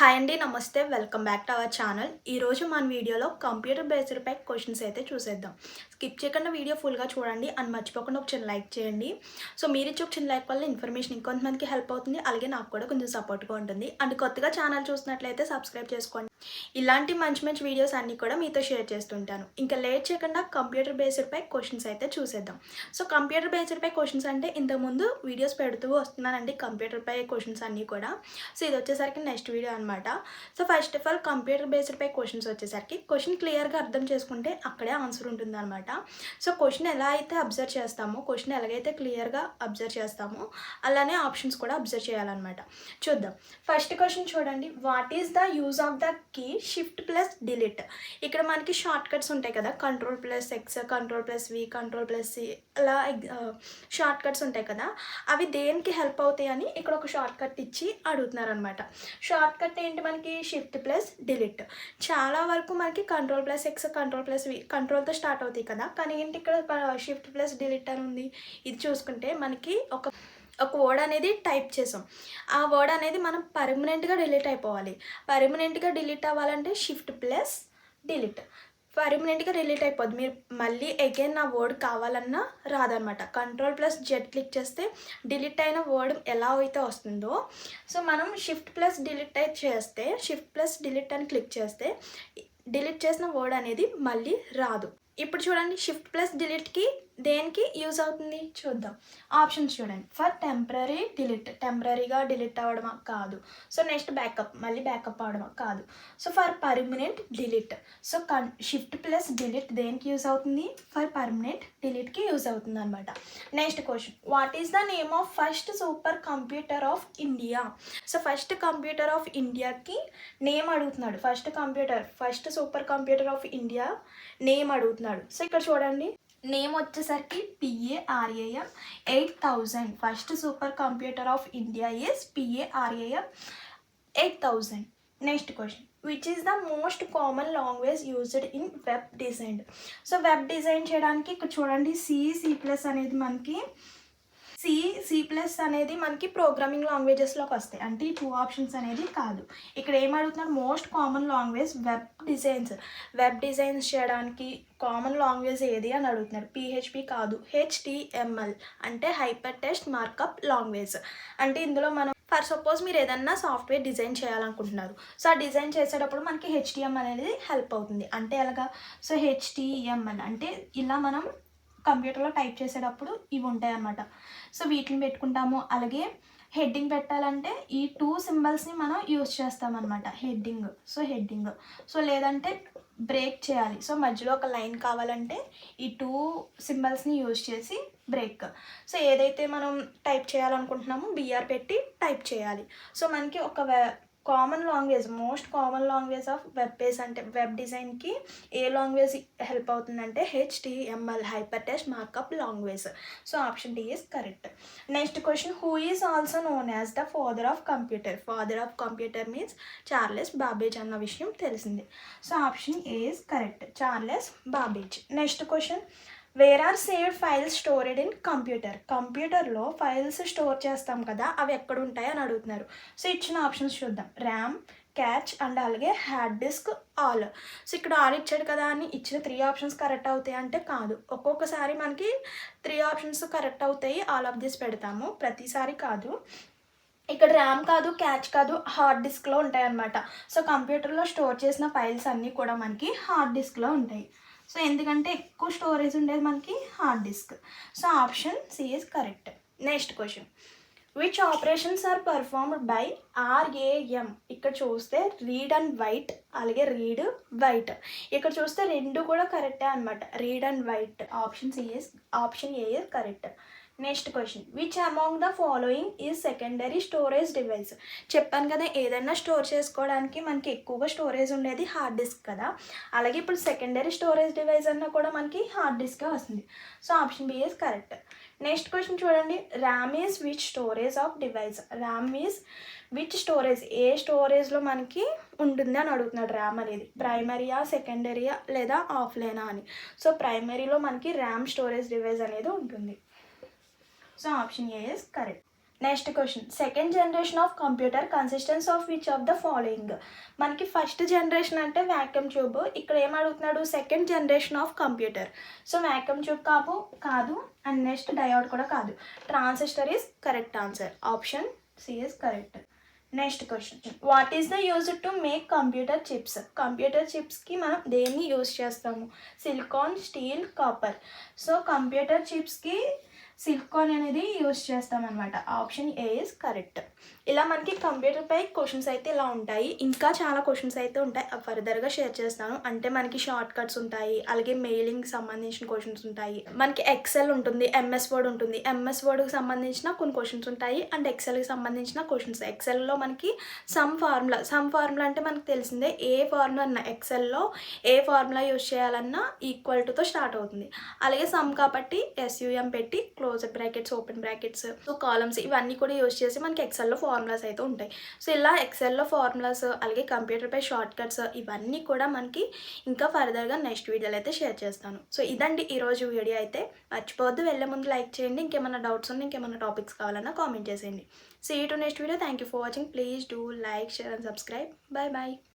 Hi అండి నమస్తే. Welcome back to our channel ఈరోజు మన వీడియోలో కంప్యూటర్ బేస్డ్ పై క్వశ్చన్స్ అయితే చూసేద్దాం. స్కిప్ చేయకుండా వీడియో ఫుల్గా చూడండి అండ్ మర్చిపోకుండా ఒక చిన్న లైక్ చేయండి. సో మీరు ఇచ్చే ఒక చిన్న లైక్ వల్ల ఇన్ఫర్మేషన్ ఇంకొంతమందికి హెల్ప్ అవుతుంది. అలాగే నాకు కూడా కొంచెం సపోర్ట్గా ఉంటుంది. అండ్ కొత్తగా ఛానల్ చూసినట్లయితే సబ్స్క్రైబ్ చేసుకోండి. ఇలాంటి మంచి మంచి వీడియోస్ అన్నీ కూడా మీతో షేర్ చేస్తుంటాను. ఇంకా లేట్ చేయకుండా కంప్యూటర్ బేస్డ్పై క్వశ్చన్స్ అయితే చూసేద్దాం. సో కంప్యూటర్ బేస్డ్పై క్వశ్చన్స్ అంటే ఇంతకుముందు వీడియోస్ పెడుతూ వస్తున్నానండి కంప్యూటర్పై క్వశ్చన్స్ అన్నీ కూడా. సో ఇది వచ్చేసరికి నెక్స్ట్ వీడియో అనమాట so first of all computer based pi questions వచ్చేసరికి క్వశ్చన్ క్లియర్గా అర్థం చేసుకుంటే అక్కడే ఆన్సర్ ఉంటుందన్నమాట. సో క్వశ్చన్ ఎలా అయితే అబ్జర్వ్ చేస్తామో క్వశ్చన్ ఎలాగైతే క్లియర్గా అబ్జర్వ్ చేస్తామో అలానే ఆప్షన్స్ కూడా అబ్జర్వ్ చేయాలన్నమాట. చూద్దాం. ఫస్ట్ క్వశ్చన్ చూడండి. What is the use of the key shift plus delete ఇక్కడ మనకి షార్ట్ కట్స్ ఉంటాయి కదా control plus X control plus V control plus C అలా షార్ట్ కట్స్ ఉంటాయి కదా అవి దేనికి హెల్ప్ అవుతాయి అని ఇక్కడ ఒక షార్ట్ కట్ ఇచ్చి అడుగుతున్నారు అనమాట షార్ట్ కట్ ఏంటి మనకి? షిఫ్ట్ ప్లస్ డిలీట్ చాలా వరకు మనకి control plus X control plus V కంట్రోల్తో start అవుతాయి కదా కానీ ఏంటి ఇక్కడ షిఫ్ట్ ప్లస్ డిలీట్ అని ఉంది? ఇది చూసుకుంటే మనకి ఒక ఒక వర్డ్ అనేది టైప్ చేసాం. ఆ వర్డ్ అనేది మనం పర్మనెంట్గా డిలీట్ అయిపోవాలి. పర్మనెంట్గా డిలీట్ అవ్వాలంటే షిఫ్ట్ ప్లస్ డిలీట్ పర్మనెంట్గా డిలీట్ అయిపోద్ది. మీరు మళ్ళీ అగైన్ నా వర్డ్ కావాలన్నా రాదనమాట. కంట్రోల్ ప్లస్ జెడ్ క్లిక్ చేస్తే డిలీట్ అయిన వర్డ్ ఎలా అయితే వస్తుందో సో మనం షిఫ్ట్ ప్లస్ డిలీట్ అయితే చేస్తే షిఫ్ట్ ప్లస్ డిలీట్ అని క్లిక్ చేస్తే డిలీట్ చేసిన వర్డ్ అనేది మళ్ళీ రాదు. ఇప్పుడు చూడండి షిఫ్ట్ ప్లస్ డిలీట్కి దేనికి యూజ్ అవుతుంది? చూద్దాం. ఆప్షన్స్ చూడండి. For temporary delete. టెంపరీగా డిలీట్ అవ్వడమా? కాదు. So next backup. మళ్ళీ బ్యాకప్ అవ్వడమా? కాదు. So for permanent delete. So కన్ షిఫ్ట్ ప్లస్ డిలీట్ దేనికి యూజ్ అవుతుంది? ఫర్ పర్మనెంట్ డిలీట్కి యూజ్ అవుతుంది అనమాట next question. What is the name of first super computer of India? So first computer of ఇండియాకి నేమ్ అడుగుతున్నాడు. First computer first super computer of India name అడుగుతున్నాడు. So ఇక్కడ చూడండి. నేమ్ వచ్చేసరికి P A R A M eight thousand first super computer of India is P A R A M eight thousand next question which is the most common language used in web design so web design చేయడానికి ఇక్కడ చూడండి C C plus అనేది మనకి C C plus అనేది మనకి programming లాంగ్వేజెస్లోకి వస్తాయి. అంటే ఈ టూ ఆప్షన్స్ అనేది కాదు. ఇక్కడ ఏం అడుగుతున్నారు? Most common language web designs. Web designs చేయడానికి కామన్ లాంగ్వేజ్ ఏది అని అడుగుతున్నారు? పిహెచ్పి కాదు. హెచ్టిఎంఎల్ అంటే హైపర్ టెస్ట్ మార్కప్ లాంగ్వేజ్. అంటే ఇందులో మనం ఫర్ సపోజ్ మీరు ఏదన్నా సాఫ్ట్వేర్ డిజైన్ చేయాలనుకుంటున్నారు. సో ఆ డిజైన్ చేసేటప్పుడు మనకి హెచ్టిఎం అనేది హెల్ప్ అవుతుంది. అంటే ఎలాగా? సో హెచ్టిఎంఎల్ అంటే ఇలా మనం కంప్యూటర్లో టైప్ చేసేటప్పుడు ఇవి ఉంటాయి అన్నమాట. సో వీటిని పెట్టుకుంటాము. అలాగే హెడ్డింగ్ పెట్టాలంటే ఈ టూ సింబల్స్ని మనం యూజ్ చేస్తామన్నమాట హెడ్డింగ్ సో హెడ్డింగ్ సో లేదంటే బ్రేక్ చేయాలి. సో మధ్యలో ఒక లైన్ కావాలంటే ఈ టూ సింబల్స్ని యూజ్ చేసి బ్రేక్ సో ఏదైతే మనం టైప్ చేయాలనుకుంటున్నామో బిఆర్ పెట్టి టైప్ చేయాలి. సో మనకి ఒక common language most common language of web page అంటే వెబ్ డిజైన్కి ఏ లాంగ్వేజ్ హెల్ప్ అవుతుందంటే H T M L hyper text markup language so option D is correct next question who is also known as the father of computer father of computer means Charles Babbage అన్న విషయం తెలిసింది. So option A is correct Charles Babbage next question where are saved files stored in computer కంప్యూటర్లో files store చేస్తాం కదా అవి ఎక్కడ ఉంటాయి అని అడుగుతున్నారు. సో ఇచ్చిన ఆప్షన్స్ చూద్దాం. ర్యామ్ క్యాచ్ అండ్ అలాగే హార్డ్ డిస్క్ ఆల్ సో ఇక్కడ ఆల్ ఇచ్చాడు కదా అని ఇచ్చిన త్రీ ఆప్షన్స్ కరెక్ట్ అవుతాయి అంటే కాదు. ఒక్కొక్కసారి మనకి త్రీ ఆప్షన్స్ కరెక్ట్ అవుతాయి ఆల్ ఆఫ్ దిస్ పెడతాము. ప్రతిసారి కాదు. ఇక్కడ ర్యామ్ కాదు క్యాచ్ కాదు హార్డ్ డిస్క్లో ఉంటాయి అన్నమాట సో కంప్యూటర్లో స్టోర్ చేసిన ఫైల్స్ అన్నీ కూడా మనకి హార్డ్ డిస్క్లో ఉంటాయి. సో ఎందుకంటే ఎక్కువ స్టోరేజ్ ఉండేది మనకి hard disk so option C is correct next question which operations are performed by R A M ఇక్కడ చూస్తే రీడ్ అండ్ వైట్ అలాగే రీడ్ వైట్ ఇక్కడ చూస్తే రెండు కూడా కరెక్టే అనమాట read and write option C's option A correct next question which among the following is secondary storage device చెప్పాను కదా ఏదైనా స్టోర్ చేసుకోవడానికి మనకి ఎక్కువగా స్టోరేజ్ ఉండేది హార్డ్ డిస్క్ కదా. అలాగే ఇప్పుడు సెకండరీ స్టోరేజ్ డివైస్ అన్నా కూడా మనకి హార్డ్ డిస్కే వస్తుంది. So option B is correct next question చూడండి. RAM is which storage of device RAM is which storage ఏ స్టోరేజ్లో మనకి ఉంటుంది అని అడుగుతున్నాడు ర్యామ్ అనేది. ప్రైమరీయా సెకండరీయా లేదా ఆఫ్లైనా అని. సో ప్రైమరీలో మనకి ర్యామ్ స్టోరేజ్ డివైస్ అనేది ఉంటుంది. So option A is correct next question second generation of computer consistence of which of the following మనకి ఫస్ట్ జనరేషన్ అంటే వ్యాక్యూమ్ ట్యూబ్ ఇక్కడ ఏం అడుగుతున్నాడు? Second generation of computer so vacuum tube కాపు కాదు. And next diode కూడా కాదు. Transistor is correct answer option C's correct next question what is the use to make computer chips computer చిప్స్కి మనం దేన్ని use చేస్తాము? Silicon steel copper so computer చిప్స్కి silicon అనేది use చేస్తామన్నమాట. Option A is correct ఇలా మనకి కంప్యూటర్పై questions అయితే ఇలా ఉంటాయి. ఇంకా చాలా క్వశ్చన్స్ అయితే ఉంటాయి. అవి ఫర్దర్గా షేర్ చేస్తాను. అంటే మనకి షార్ట్ కట్స్ ఉంటాయి. అలాగే మెయిలింగ్ సంబంధించిన క్వశ్చన్స్ ఉంటాయి. మనకి ఎక్సెల్ ఉంటుంది. ఎంఎస్ వర్డ్ ఉంటుంది. ఎంఎస్ వర్డ్కి సంబంధించిన కొన్ని క్వశ్చన్స్ ఉంటాయి. అండ్ ఎక్సెల్కి సంబంధించిన క్వశ్చన్స్ ఎక్సెల్లో మనకి సమ్ ఫార్ములా సమ్ ఫార్ములా అంటే మనకు తెలిసిందే ఏ ఫార్ములా అన్న. ఎక్సెల్లో ఏ ఫార్ములా యూజ్ చేయాలన్నా ఈక్వల్ టుతో స్టార్ట్ అవుతుంది. అలాగే సమ్ కాబట్టి ఎస్యూఎం పెట్టి close brackets open brackets so columns ఇవన్నీ కూడా యూజ్ చేసి మనకి ఎక్సెల్లో ఫార్ములాస్ అయితే ఉంటాయి. సో ఇలా ఎక్సెల్లో ఫార్ములాస్ అలాగే కంప్యూటర్పై షార్ట్ కట్స్ ఇవన్నీ కూడా మనకి ఇంకా ఫర్దర్గా నెక్స్ట్ వీడియోలో అయితే షేర్ చేస్తాను. సో ఇదండి ఈరోజు వీడియో అయితే. మర్చిపోవద్దు వెళ్ళే ముందు లైక్ చేయండి. ఇంకేమైనా డౌట్స్ ఉన్నా ఇంకేమైనా టాపిక్స్ కావాలన్నా కామెంట్ చేసేయండి. See to next video thank you for watching please do like share and subscribe bye bye